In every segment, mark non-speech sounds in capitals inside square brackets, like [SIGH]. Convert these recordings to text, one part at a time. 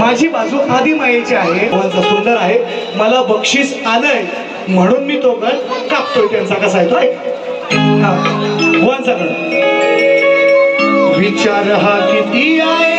माझी बाजू आधी मायेची आहे. सुंदर आहे. मला बक्षीस आलंय. म्हणून मी तो गण कापतोय त्यांचा कसा आहे तो ऐक विचार हा किती आहे?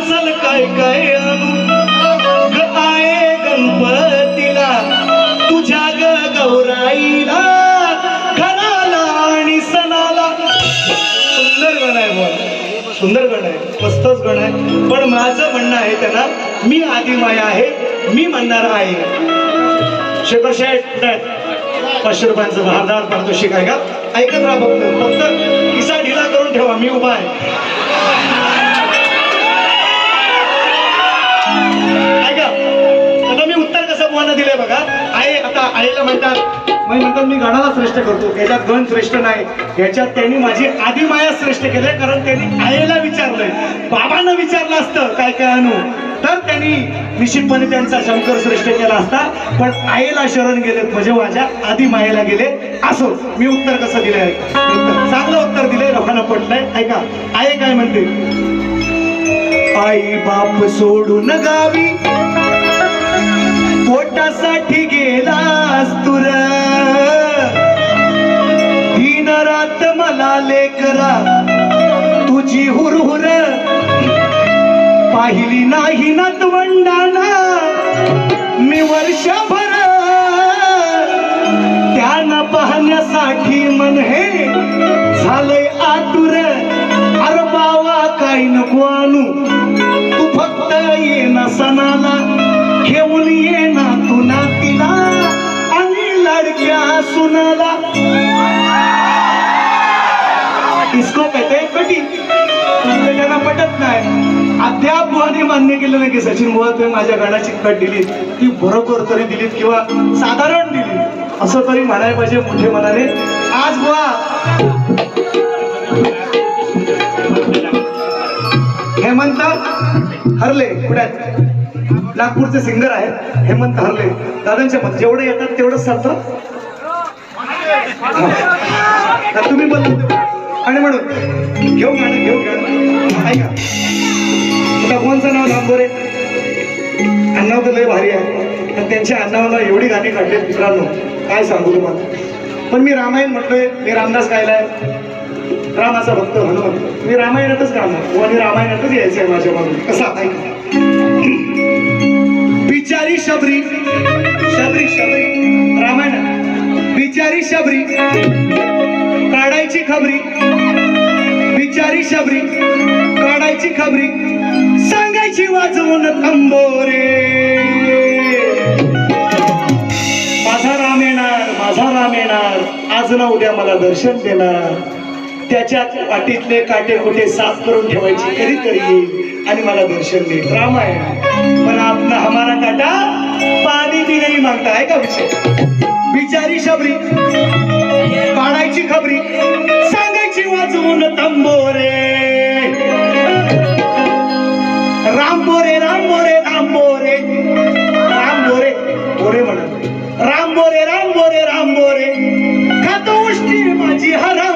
ग काय काय आहे गणपतीला तुझ्या ग गौराईला घराला आणि सणाला. सुंदर गण आहे बुवा. सुंदर गण आहे. मस्तच गण आहे. पण माझं म्हणणं आहे त्यांना मी आदिमाया आहे मी म्हणणार आहे. शेखर शेठ कुठे आहेत पाचशे रुपयांचं भारदार पारितोषिक आहे का? ऐकत राहा फक्त. फक्त किसा ढिला करून ठेवा. मी उभा आहे. आहे बघा. आई आता आईला म्हणतात म्हणतात मी गणाला श्रेष्ठ करतो. याच्यात गण श्रेष्ठ नाही. याच्यात त्यांनी माझी आधी माया श्रेष्ठ केलंय कारण त्यांनी आईला विचारलंय. बाबांना विचारलं असतं काय काय अनु तर त्यांनी निश्चितपणे त्यांचा शंकर श्रेष्ठ केला असता. पण आईला शरण गेलेत म्हणजे माझ्या आधी मायेला गेले असो. मी उत्तर कसं दिलंय? चांगलं उत्तर दिलंय लोकांना पटलंय. ऐका. आई काय म्हणते? आई बाप सोडून गावी पोटासाठी गेलास तुर. दिन रात मला लेकरा तुझी हुरहुर. पाहिली नाही ना तवंडाना सुनाला. इसको कहते हैं कटी त्यांना पटत नाही. अद्याप बुवाने मान्य केलं नाही की सचिन बुवा तुम्ही माझ्या गाण्याची कट दिली ती बरोबर तरी दिलीत किंवा साधारण दिली असं तरी म्हणायला पाहिजे मोठे मनाने. आज बुवा. हेमंत हरले. पुण्यात नागपूरचे सिंगर आहेत. हेमंत हरले. दादांच्या मत जेवढे येतात तेवढंच चालतं. तुम्ही बोल आणि म्हणून घेऊ गाणं घेऊ गाणं. ऐका. भगवानचं नाव लांबोरे अण्णाव तर लय भारी आहे. पण त्यांच्या अण्णावाला एवढी गाणी काढली मित्रांनो. काय सांगू तुम्हाला? पण मी रामायण म्हटलोय मी रामदास गायलाय. रामाचा भक्त हनुमंत मी रामायणातच गाणार. आणि रामायणातच यायचं आहे माझ्या मागून कसा? ऐका. [CLEARS THROAT] बिचारी शबरी. शबरी बिचारी शबरी. काढायची खबरी. बिचारी शबरी. काढायची खबरी. सांगायची वाजवून तंबोरे माझा राम येणार माझा राम येणार. आज ना उद्या मला दर्शन देणार. त्याच्यात वाटीतले काटे कुठे साफ करून ठेवायची कधीतरी येईल आणि मला दर्शन देईल. आहे पण आपला हमारा काटा पाणी भी नाही मागता आहे का विषय? बिचारी शबरी. काढायची खबरी. सांगायची वाजवून तंबोरे. राम बोरे राम बोरे राम बोरे राम बोरे बोरे म्हणत राम बोरे राम बोरे राम बोरे खातो उष्टी माझी हरा.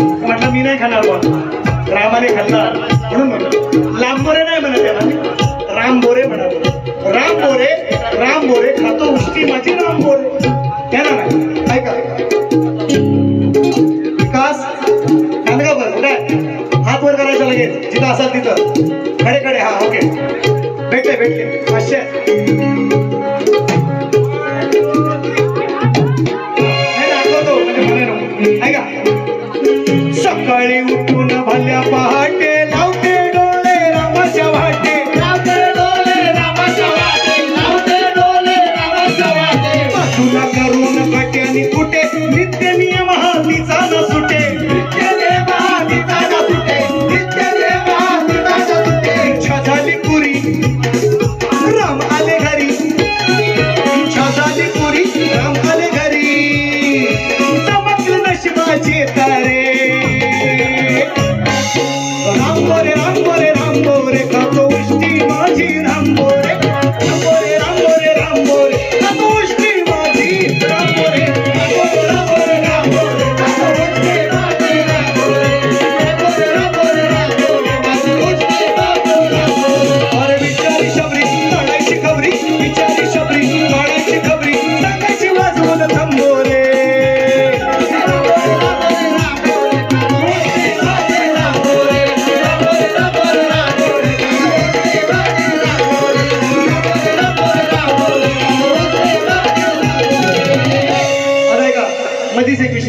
म्हटलं मी नाही खाणार बा रामाने खाल्ला. म्हणून म्हणलं लांबोरे नाही म्हणत त्याला राम बोरे म्हणा राम बोरे राम बोरे खातो उष्टी माझी राम बोरे. त्याला नाही. ऐका विकास कांदगा बस काय हात वर करायचा लगेच. जिथं असाल तिथं. खडे खडे. हा ओके. भेटले भेटले. पाचशे.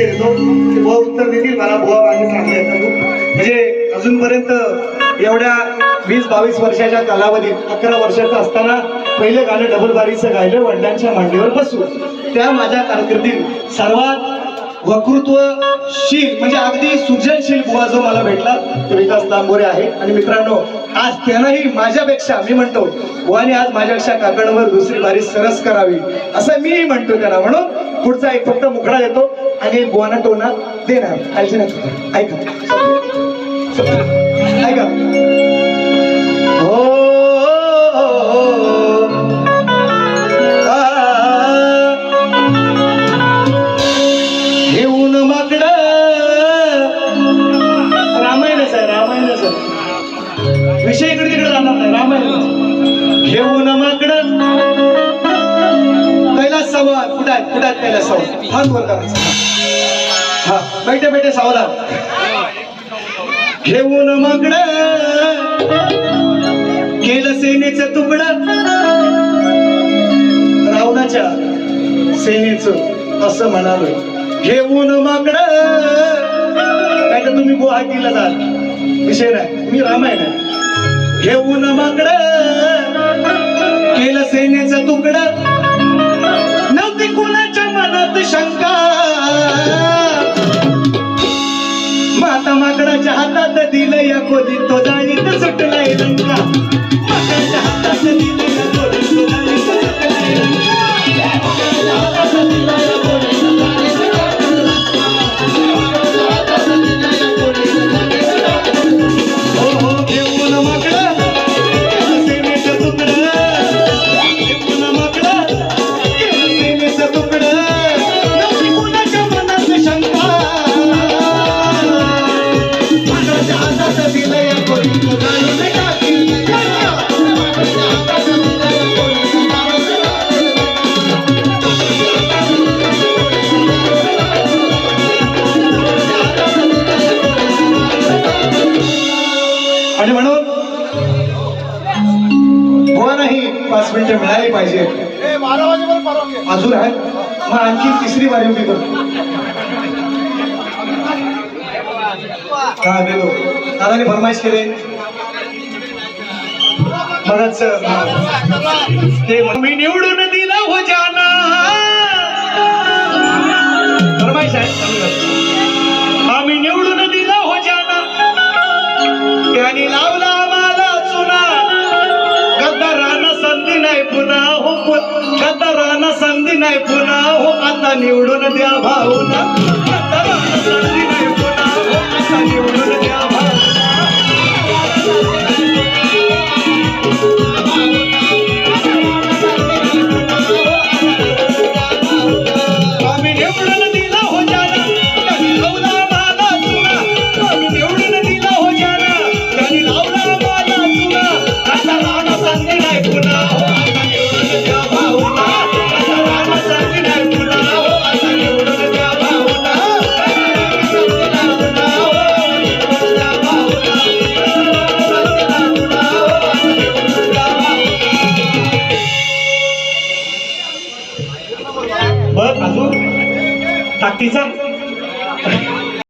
मधीच एक विषय बुवा उत्तर देतील मला बुवा गाणी चांगले येतात म्हणजे अजूनपर्यंत एवढ्या वीस बावीस वर्षाच्या कालावधीत अकरा वर्षाचं असताना पहिलं गाणं डबल बारीचं गायलं वडिलांच्या मांडीवर बसून त्या माझ्या कारकिर्दीत सर्वात वक्तृत्वशील म्हणजे अगदी सृजनशील बुवा जो मला भेटला तो विकास तांबोरे आहे. आणि मित्रांनो आज त्यांनाही माझ्यापेक्षा मी म्हणतो बुवाने आज माझ्यापेक्षा काकणवर दुसरी बारी सरस करावी असं मीही म्हणतो त्यांना. म्हणून पुढचा एक फक्त मुखडा देतो. आणि गोवाना बुवाना टोना देणार. काळजी ऐका. कुठं आहे कुठं हात वर करायचा हा बैठे बैठे सावधान घेऊन मागड. केलं सेनेचं तुकड. रावणाच्या सेनेच असं म्हणालोय. घेऊन मागड. काय तर तुम्ही गुवाहाटीला जाल विषय नाही. मी रामायण आहे. घेऊन मागड. केलं सेनेचं तुकडं. मनात अजून आहे. मग आणखी तिसरी वारी उभी करतो हा देतो दादाने फरमाईश केले. मगच ते मी निवडून दिला हो जाना. फरमाईश आहे. निवडून द्या भाऊना